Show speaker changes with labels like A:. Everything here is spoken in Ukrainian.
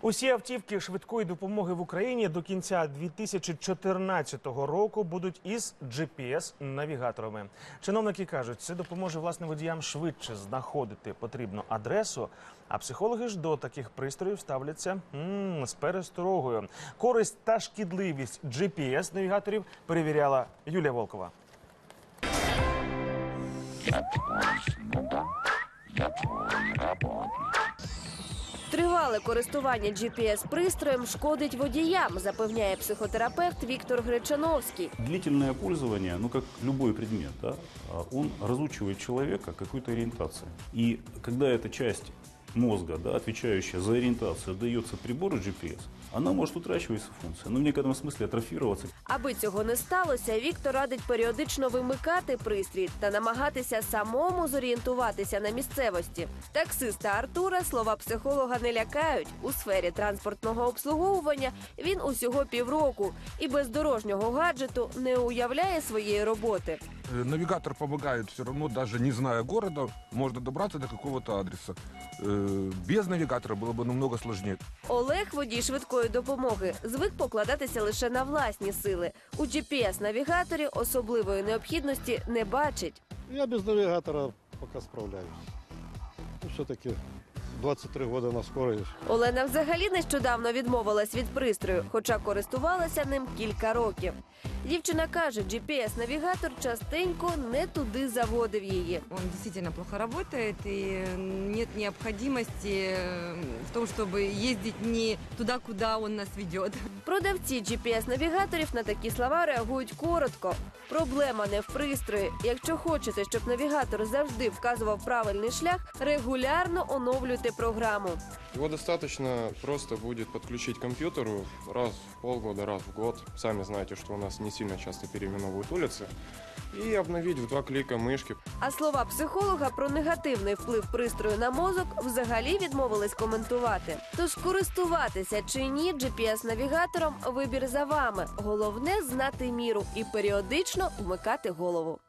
A: Усі автівки швидкої допомоги в Україні до кінця 2014 року будуть із GPS-навігаторами. Чиновники кажуть, це допоможе власне водіям швидше знаходити потрібну адресу. А психологи ж до таких пристроїв ставляться м, з пересторогою. Користь та шкідливість GPS-навігаторів перевіряла Юлія Волкова.
B: Тривале користування GPS-пристроєм шкодить водіям, запевняє психотерапевт Віктор Гречановський.
C: Длительное пользование, ну как любой предмет, да, он разучивает человека какой-то ориентации. И когда эта часть мозга, да, отвечающая за ориентацию, дается прибору GPS, она может утрачивать свою функцию, но в некотором смысле атрофироваться.
B: Аби цього не сталося, Віктор радить періодично вимикати пристрій та намагатися самому зорієнтуватися на місцевості. Таксиста Артура слова психолога не лякають. У сфері транспортного обслуговування він усього півроку і без дорожнього гаджету не уявляє своєї роботи.
D: Э, Навигатор помогает все равно, даже не зная города, можно добраться до какого-то адреса. Э, Без навигатора было бы намного сложнее.
B: Олег, водій швидкої допомоги, звик покладатися лише на власні сили. У GPS-навігаторі особливої необхідності не бачить.
E: Я без навигатора пока справляюсь. Ну, все-таки 23 года на скорой.
B: Олена взагалі нещодавно відмовилась від пристрою, хоча користувалася ним кілька років. Дівчина каже, GPS-навігатор частенько не туди заводив її.
F: Он действительно плохо работает, и нет необходимости э, в том, чтобы ездить не туда, куда он нас ведет.
B: Продавці GPS-навігаторів на такі слова реагують коротко. Проблема не в пристрої. Якщо хочете, щоб навігатор завжди вказував правильний шлях, регулярно оновлюйте програму.
G: Его достаточно просто будет подключить к компьютеру раз в полгода, раз в год. Сами знаете, что у нас не сильно часто переименовывают улицы. И обновить в два клика мышки.
B: А слова психолога про негативний вплив пристрою на мозок взагалі відмовились коментувати. Тож користуватися чи ні GPS-навігатором вибір за вами. Головне знати міру і періодично вмикати голову.